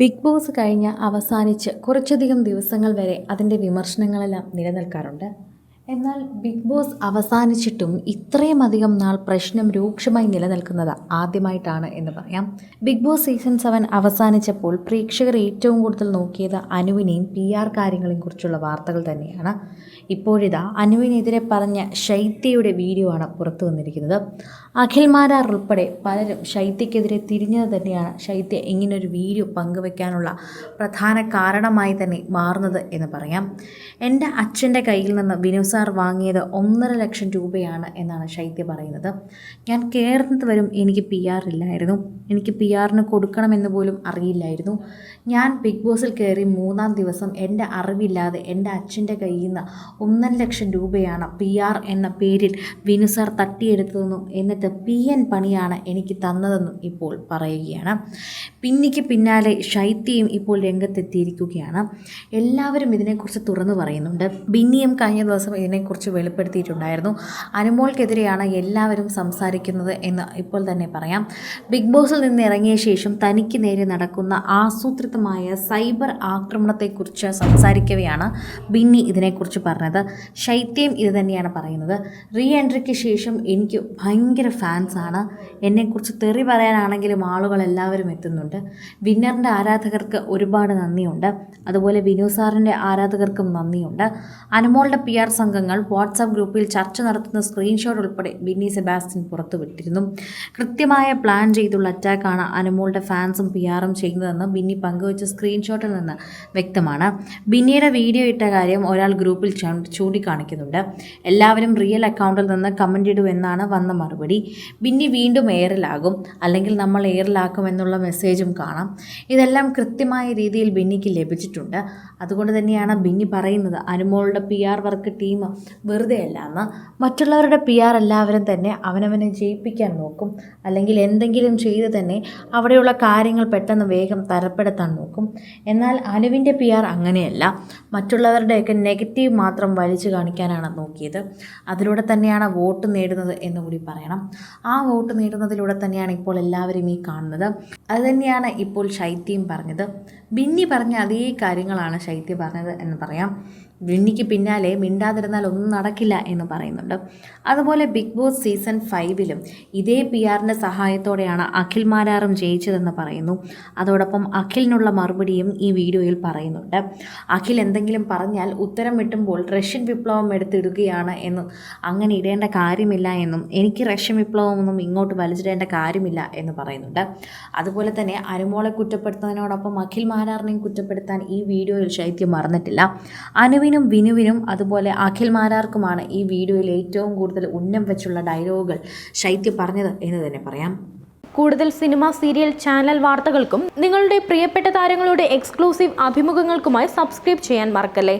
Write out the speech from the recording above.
Big boss കഴിഞ്ഞ് അവസാനിച്ച് കുറച്ചധികം ദിവസങ്ങൾ വരെ അതിന്റെ വിമർശനങ്ങളെല്ലാം നിലനിൽക്കാറുണ്ട്. എന്നാൽ ബിഗ് ബോസ് അവസാനിച്ചിട്ടും ഇത്രയും അധികം നാൾ പ്രശ്നം രൂക്ഷമായി നിലനിൽക്കുന്നത് ആദ്യമായിട്ടാണ് എന്ന് പറയാം. ബിഗ് ബോസ് സീസൺ സെവൻ അവസാനിച്ചപ്പോൾ പ്രേക്ഷകർ ഏറ്റവും കൂടുതൽ നോക്കിയത് അനുവിനെയും പി ആർ കാര്യങ്ങളെയും കുറിച്ചുള്ള വാർത്തകൾ തന്നെയാണ്. ഇപ്പോഴിതാ അനുവിനെതിരെ പറഞ്ഞ ശൈത്യയുടെ വീഡിയോ ആണ് പുറത്തു വന്നിരിക്കുന്നത്. അഖിൽമാരാർ ഉൾപ്പെടെ പലരും ശൈത്യക്കെതിരെ തിരിഞ്ഞത് തന്നെയാണ് ശൈത്യ ഇങ്ങനൊരു വീഡിയോ പങ്കുവെക്കാനുള്ള പ്രധാന കാരണമായി തന്നെ മാറുന്നത് എന്ന് പറയാം. എന്റെ അച്ഛന്റെ കയ്യിൽ നിന്ന് വിനു സാർ വാങ്ങിയത് ഒന്നര ലക്ഷം രൂപയാണ് എന്നാണ് ശൈത്യ പറയുന്നത്. ഞാൻ കയറുന്നത് വരും എനിക്ക് പി ആർ ഇല്ലായിരുന്നു. എനിക്ക് പി ആറിന് കൊടുക്കണമെന്ന് പോലും അറിയില്ലായിരുന്നു. ഞാൻ ബിഗ് ബോസിൽ കയറി മൂന്നാം ദിവസം എന്റെ അറിവില്ലാതെ എന്റെ അച്ഛന്റെ കയ്യിൽ നിന്ന് ഒന്നര ലക്ഷം രൂപയാണ് പി ആർ എന്ന പേരിൽ വിനു സാർ തട്ടിയെടുത്തതെന്നും എന്നിട്ട് പി എൻ പണിയാണ് എനിക്ക് തന്നതെന്നും ഇപ്പോൾ പറയുകയാണ്. പിന്നിക്ക് പിന്നാലെ ശൈത്യയും ഇപ്പോൾ രംഗത്തെത്തിയിരിക്കുകയാണ്. എല്ലാവരും ഇതിനെക്കുറിച്ച് തുറന്നു പറയുന്നുണ്ട്. ബിന്നിയും കഴിഞ്ഞ ദിവസം ഇതിനെക്കുറിച്ച് വെളിപ്പെടുത്തിയിട്ടുണ്ടായിരുന്നു. അനുമോൾക്കെതിരെയാണ് എല്ലാവരും സംസാരിക്കുന്നത് എന്ന് ഇപ്പോൾ തന്നെ പറയാം. ബിഗ് ബോസിൽ നിന്ന് ഇറങ്ങിയ ശേഷം തനിക്ക് നേരെ നടക്കുന്ന ആസൂത്രിതമായ സൈബർ ആക്രമണത്തെക്കുറിച്ച് സംസാരിക്കവെയാണ് ബിന്നി ഇതിനെക്കുറിച്ച് പറഞ്ഞത്. ശൈത്യം ഇത് തന്നെയാണ് പറയുന്നത്. റീ എൻട്രിക്ക് ശേഷം എനിക്ക് ഭയങ്കര ഫാൻസാണ് എന്നെക്കുറിച്ച് തെറി പറയാനാണെങ്കിലും ആളുകൾ എല്ലാവരും എത്തുന്നുണ്ട്. വിന്നറിന്റെ ആരാധകർക്ക് ഒരുപാട് നന്ദിയുണ്ട്. അതുപോലെ വിനു സാറിന്റെ ആരാധകർക്കും നന്ദിയുണ്ട്. അനുമോളുടെ പി ആർ സംഘങ്ങൾ വാട്സാപ്പ് ഗ്രൂപ്പിൽ ചർച്ച നടത്തുന്ന സ്ക്രീൻഷോട്ട് ഉൾപ്പെടെ ബിന്നി സെബാസ്റ്റ്യൻ പുറത്തുവിട്ടിരുന്നു. കൃത്യമായ പ്ലാൻ ചെയ്തുള്ള അറ്റാക്കാണ് അനുമോളുടെ ഫാൻസും പി ആറും ചെയ്യുന്നതെന്ന് ബിന്നി പങ്കുവച്ച സ്ക്രീൻഷോട്ടിൽ നിന്ന് വ്യക്തമാണ്. ബിന്നിയുടെ വീഡിയോ ഇട്ട കാര്യം ഒരാൾ ഗ്രൂപ്പിൽ ചൂണ്ടിക്കാണിക്കുന്നുണ്ട്. എല്ലാവരും റിയൽ അക്കൗണ്ടിൽ നിന്ന് കമന്റ് ഇടൂ എന്നാണ് വന്ന മറുപടി. ബിന്നി വീണ്ടും എയറിലാകും അല്ലെങ്കിൽ നമ്മൾ എയറിലാക്കും എന്നുള്ള മെസ്സേജും കാണാം. ഇതെല്ലാം കൃത്യമായ രീതിയിൽ ബിന്നിക്ക് ലഭിച്ചിട്ടുണ്ട്. അതുകൊണ്ട് തന്നെയാണ് ബിന്നി പറയുന്നത് അനുമോളുടെ പി ആർ വർക്ക് ടീം വെറുതെ അല്ല എന്ന് മറ്റുള്ളവരുടെ പി ആർ എല്ലാവരും തന്നെ അവനവനെ ജയിപ്പിക്കാൻ നോക്കും. അല്ലെങ്കിൽ എന്തെങ്കിലും ചെയ്ത് തന്നെ അവിടെയുള്ള കാര്യങ്ങൾ പെട്ടെന്ന് വേഗം തരപ്പെടുത്താൻ നോക്കും. എന്നാൽ അനുവിന്റെ പി ആർ അങ്ങനെയല്ല. മറ്റുള്ളവരുടെയൊക്കെ നെഗറ്റീവ് മാത്രം വലിച്ചു കാണിക്കാനാണ് നോക്കിയത്. അതിലൂടെ തന്നെയാണ് വോട്ട് നേടുന്നത് എന്ന് കൂടി പറയണം. ആ വോട്ട് നേടുന്നതിലൂടെ തന്നെയാണ് ഇപ്പോൾ എല്ലാവരും ഈ കാണുന്നത്. അത് തന്നെയാണ് ഇപ്പോൾ ശൈത്യം പറഞ്ഞത്. ബിന്നി പറഞ്ഞ അതേ കാര്യങ്ങളാണ് ശൈത്യ പറഞ്ഞത് എന്ന് പറയാം. ബിന്നിക്ക് പിന്നാലെ മിണ്ടാതിരുന്നാൽ ഒന്നും നടക്കില്ല എന്ന് പറയുന്നുണ്ട്. അതുപോലെ ബിഗ് ബോസ് സീസൺ ഫൈവിലും ഇതേ പി ആറിന്റെ സഹായത്തോടെയാണ് അഖിൽ മാരാറും ജയിച്ചതെന്ന് പറയുന്നു. അതോടൊപ്പം അഖിലിനുള്ള മറുപടിയും ഈ വീഡിയോയിൽ പറയുന്നുണ്ട്. അഖിൽ എന്തെങ്കിലും പറഞ്ഞാൽ ഉത്തരം വിട്ടുമ്പോൾ റഷ്യൻ വിപ്ലവം എടുത്തിടുകയാണ് എന്നും അങ്ങനെ ഇടേണ്ട കാര്യമില്ല എന്നും എനിക്ക് റഷ്യൻ വിപ്ലവമൊന്നും ഇങ്ങോട്ട് വലിച്ചിടേണ്ട കാര്യമില്ല എന്ന് പറയുന്നുണ്ട്. അതുപോലെ തന്നെ അനുമോളെ കുറ്റപ്പെടുത്തുന്നതിനോടൊപ്പം അഖിൽ മാരാറിനെയും കുറ്റപ്പെടുത്താൻ ഈ വീഡിയോയിൽ ശൈത്യം മറന്നിട്ടില്ല. അനുവിനും വിനുവിനും അതുപോലെ അഖിൽ ഈ വീഡിയോയിൽ ഏറ്റവും കൂടുതൽ ഉന്നം വെച്ചുള്ള ഡയലോഗുകൾ ശൈത്യ പറഞ്ഞത് എന്ന് തന്നെ പറയാം. കൂടുതൽ സിനിമ സീരിയൽ ചാനൽ വാർത്തകൾക്കും നിങ്ങളുടെ പ്രിയപ്പെട്ട താരങ്ങളുടെ എക്സ്ക്ലൂസീവ് അഭിമുഖങ്ങൾക്കുമായി സബ്സ്ക്രൈബ് ചെയ്യാൻ മറക്കല്ലേ?